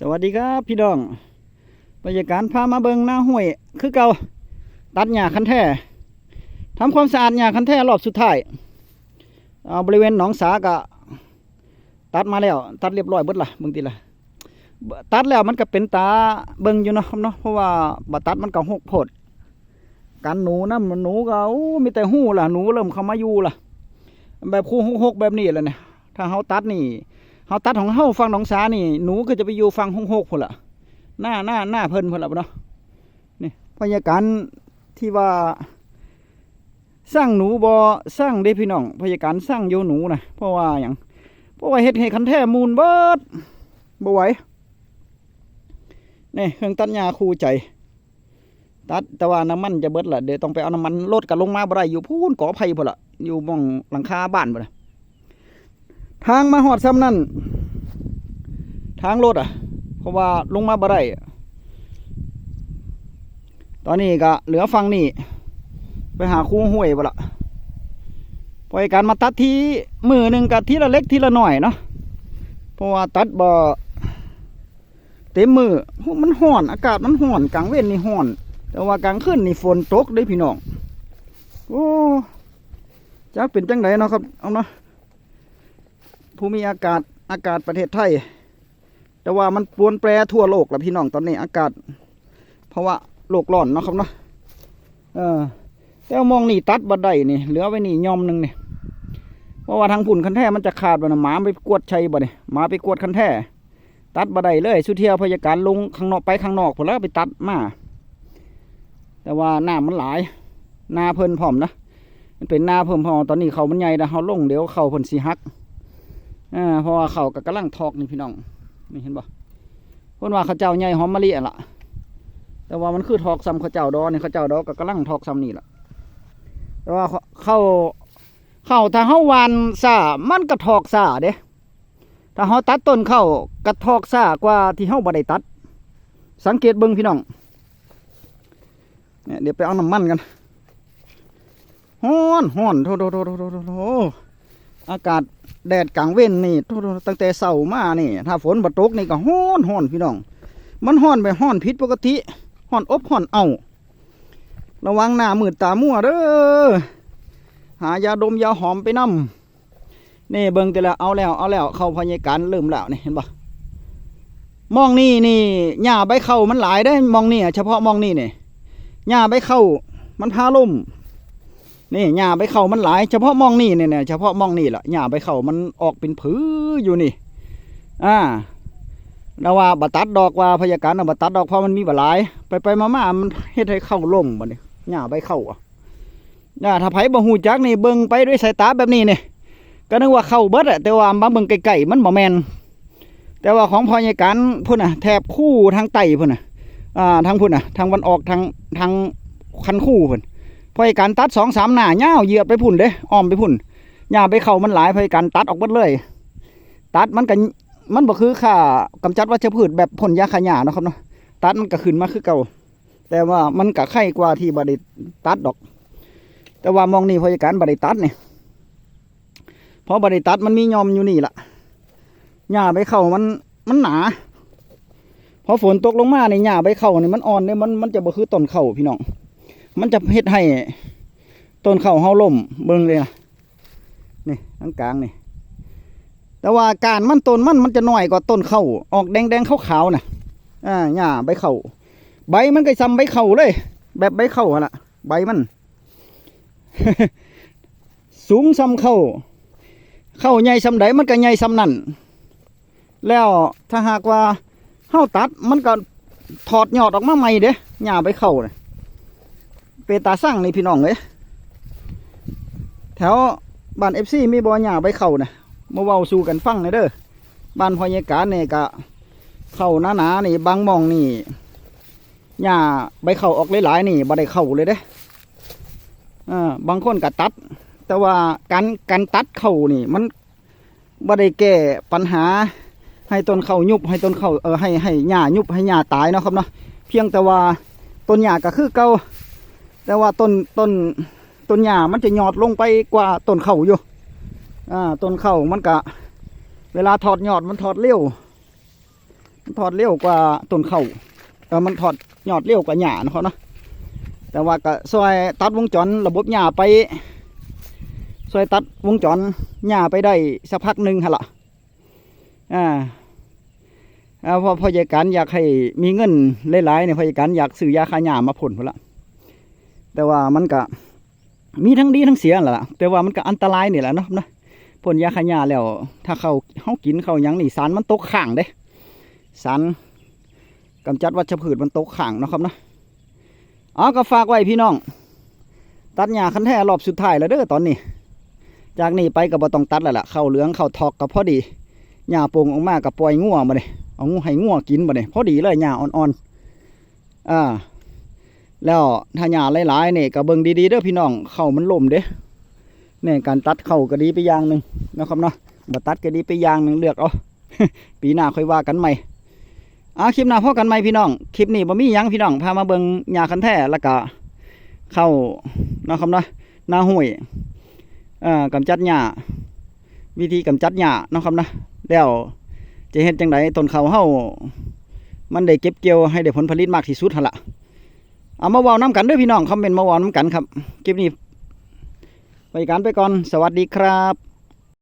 สวัสดีครับพี่น้อง บรรยากาศพามาเบิงหน้าห้วย คือเกาตัดหญ้าคันแท้ทำความสะอาดหญ้าคันแท้รอบสุดท้ายเอาบริเวณหนองสากะ ตัดมาแล้ว ตัดเรียบร้อยเบิดละเบิ่งติละตัดแล้วมันก็เป็นตาเบิ่งอยู่เนาะครับเนาะเพราะว่าบ่ตัดมันก็หกโพดกันหนูนะมันหนูก็มีแต่หู้ล่ะหนูเริ่มเข้ามาอยู่ล่ะ แบบคู่หกแบบนี้แหละเนี่ยถ้าเฮาตัดนี่ เฮาตัดของเฮาฟังหนองสานี่หนูก็จะไปอยู่ฟังหงหกพุ่นละหน้าหน้าหน้าเพิ่นพุ่นละเนาะนี่บรรยากาศที่ว่า สร้างหนูบ่สร้างเด้พี่น้องบรรยากาศสร้างโยหนูนะเพราะว่าอย่างเพราะว่าเฮ็ดให้คันแท้มูลเบิดบ่ไหวนี่เครื่องตัดหญ้าคู่ใจ ตัดแต่ว่าน้ำมันจะเบิดละเดี๋ยวต้องไปเอาน้ำมันรถกันลงมาบ่ได้อยู่พูนกอไผ่พุ่นละอยู่หม่องหลังคาบ้านพุ่นละ ทางมาหอดซ้ำนั่น ทางรถอะ เพราะว่าลงมาบ่ได้ตอนนี้ก็เหลือฟังนี่ ไปหาคู่ห้วยบ่ละปล่อยการมาตัดทีมือหนึ่งกับทีละเล็กทีละหน่อยเนาะเพราะว่าตัดบ่เต็มมือมันห่อน อากาศมันห่อนกลางเว้นนี่ห่อน แต่ว่ากลางคืนนี่ฝนตกด้พี่น้องโอ้จักเป็นจังไดเนาะครับเอาเนาะ ภูมิอากาศอากาศประเทศไทย แต่ว่ามันปรวนแปรทั่วโลกแล้วพี่น้องตอนนี้อากาศ เพราะว่าโลกร้อนเนาะครับเนาะเออแต่ว่ามองนี่ตัดบัดได้นี่เหลือไว้นี่ยอมหนึ่งเนี่ยเพราะว่าทางผุ่นคันแท้มันจะขาดบ่นะหมาไปกวดชัยบ่เนี่ยหมาไปกวดคันแท้ตัดบัดได้เลยสุเทียวพยาการลงข้างนอกไปข้างนอกพอแล้วไปตัดมาแต่ว่าหน้ามันหลายหน้าเพิ่นพร้อมนะมันเป็นหน้าเพิ่มพอมตอนนี้เขามันใหญ่นะเขาลงเดี๋ยวเขาเพิ่นสีหัก อ่าเพราะว่าเขาก็กำลังทอกนี่พี่น้องนี่เห็นบ่เพิ่นว่าเขาวเจ้าใหญ่หอมมะลิอะล่ะ แต่ว่ามันคือทอกซ้ำเขาวเจ้าดอนี่เขาวเจ้าดอก็กำลังทอกซ้ำนี่ล่ะแต่ว่าเข้าเข้าถ้าเฮาหวานซ่ามันก็ทอกซ่าเด้ถ้าเฮาตัดต้นเข้าวก็ทอกซ่ากว่าที่เฮาบ่ได้ตัด สังเกตเบิ่งพี่น้องเนี่ยเดี๋ยวไปเอาน้ำมันกันฮ้อนฮ้อนโทโทโทโทโทโทโท อากาศแดดกลางเว้นนี่ตั้งแต่เสามานี่ ถ้าฝนบ่ตกนี่ก็ฮ้อนฮ้อนพี่น้อง มันฮ้อนไปฮ้อนผิดปกติฮ้อนอบฮ้อนเอาระวังหน้ามืดตามัวเด้อหายาดมยาหอมไปนำนี่เบิ่งแต่ละเอาแล้วเอาแล้วเข้าพยาการเริ่มแล้วนี่เห็นปะมองนี่นี่หญ้าใบเข้ามันหลายได้มองนี่เฉพาะมองนี่นี่หญ้าใบเข้ามันพาล่ม นี่หญ้าใบเข่ามันหลาย เฉพาะมองนี่เนี่ยเนี่ยเฉพาะมองนี่แหละหญ้าใบเข่ามันออกเป็นผืออยู่นี่ อ่าแล้วว่าบัตัดดอกว่าพยาการเอาบัตัดดอกเพราะมันมีบหลาย ไปไปมามามันเฮ็ดให้เข้าล่มบัดนี้หญ้าใบเข่าอะน่าถ้าไผบ่ฮู้จักนี่เบิ่งไปด้วยสายตาแบบนี้นี่ก็นึกว่าเข้าเบิดอะแต่ว่ามาเบิ่งไกลๆมันบ่แม่นแต่ว่าของพยาการพุ่นน่ะแถบคู่ทางใต้พุ่นน่ะอ่าทางพุ่นน่ะ ทางวันออกทางทางคันคู่พุ่น พอยการตัดสองสามหน้าเงาวเหยียบไปพุ่นเด้อ้อมไปพุ่นหญ้าไปเข้ามันหลายพอยการตัดออกหมดเลย ตัดมันก็มันบ่คือค่ากำจัดวัชพืชแบบพ่นยาฆ่าหญ้านะครับเนาะตัดมันก็ขึ้นมาคือเก่า แต่ว่ามันก็ไข่กว่าที่บ่ได้ตัดดอก แต่ว่ามองนี่พอยการบ่ได้ตัดเนี่ยเพราะบ่ได้ตัดมันมียอมอยู่นี่ล่ะหญ้าไปเข้ามันมันหนาพอฝนตกลงมาในหญ้าใบเข้าเนี่ยมันอ่อนเนี่ยมันมันจะบ่คือต้นเข้าพี่น้อง มันจะเฮ็ดให้ต้นข้าวเฮาล่มเบิ่งเลยนะนี่ทั้งกลางนี่ แต่ว่าการมันต้นมันมันจะน้อยกว่าต้นข้าวออกแดงแดงขาวขาวๆน่ะอ่าหญ้าใบข้าวใบมันก็ซ้ำใบข้าวเลย แบบใบข้าวนล่ะ ใบมัน สูงซ้ำข้าวข้าวใหญ่ซ้ำใดมันก็ใหญ่ซ้ำนั่นแล้วถ้าหากว่าเฮาตัดมันก็ถอดยอดออกมาใหม่เด้หญ้าใบข้าวน่ะ เปตาสั่งนี่พี่น้องเลยแถวบ้านเอฟซีมีบ่อหญ้าใบเข่านะมาเว้าสู่กันฟังหน่อยเด้อบ้านพอยกาเนี่ยกะเข่าหนาๆนี่บางมองนี่หญ้าใบเข่าออกหลายๆนี่บ่ได้เข่าเลยเด้อ่าบางคนก็ตัด แต่ว่าการการตัดเข่านี่ มันบ่ได้แก้ปัญหา ให้ต้นเข่ายุบ ให้ต้นเข่าเออให้ให้หญ้ายุบให้หญ้าตายเนาะครับเนาะเพียงแต่ว่าต้นหญ้าก็คือเก่า แต่ว่าต้นต้นต้นหญ้ามันจะหยอดลงไปกว่าต้นเข่าอยู่ อ่า ต้นเข่ามันกะ เวลาถอดหยอดมันถอดเร็วมันถอดเร็วกว่าต้นเข้าวเออมันถอดหยอดเร็วกว่าหญ้าเนาะเขาเนาะแต่ว่าก็ซอยตัดวงจรระบบหญ้าไปซอยตัดวงจรหญ้าไปได้สักพักหนึ่งฮะล่ะอ่าอ่าเพอพอใหญ่การอยากให้มีเงินหลายๆเนี่ยพอใหญ่การอยากซื้อยาฆ่าหญ้ามาพ่นพุ่นละ แต่ว่ามันก็มีทั้งดีทั้งเสียแหละแต่ว่ามันก็อันตรายนี่แหละเนาะนะพ่นยาฆ่าแล้ว ถ้าเขาเขากินเขายังนี่สารมันตกข้างเด้สารกำจัดวัชพืชมันตกขังเนาะครับเนาะอ๋อก็ฝากไว้พี่น้อง ตัดหญ้าคันแท้รอบสุดท้ายแล้วเด้อตอนนี้ จากนี้ไปก็บ่ต้องตัดแล้วล่ะเข้าเหลืองเข้าทอกก็พอดีหญ้าโป่งออกมาก็ปล่อยงัวมาเลยเอางูให้งัวกินมาเลยพอดีเลยหญ้าอ่อนๆอ่า แล้วถ้าหญ้าหลายๆนี่ก็เบิ่งดีๆเด้อพี่น้องเข้ามันล่มเด้เนี่ยการตัดเข้าก็ดีไปอย่างหนึ่งนะครับเนาะบ่ตัดก็ดีไปอย่างหนึ่งเลือกเอาปีหน้าค่อยว่ากันใหม่อ่าคลิปหน้าพ่อกันใหม่พี่น้อง คลิปนี้บ่มียังพี่น้อง พามาเบิ่งหญ้าคันแท้แล้วก็เข้านะครับเนาะหน้าห้วยเอ่อกำจัดหญ้าวิธีกำจัดหญ้านะครับเนาะแล้วจะเฮ็ดจังไดต้นเขาเฮามันได้เก็บเกี่ยวให้ได้ผลผลิตมากที่สุดหั่นล่ะ เอามาเว้านํกันด้วยพี่น้องคอมเมนต์มาเว้านํกันครับคลิปนี้ไปกันไปก่อนสวัสดีครับ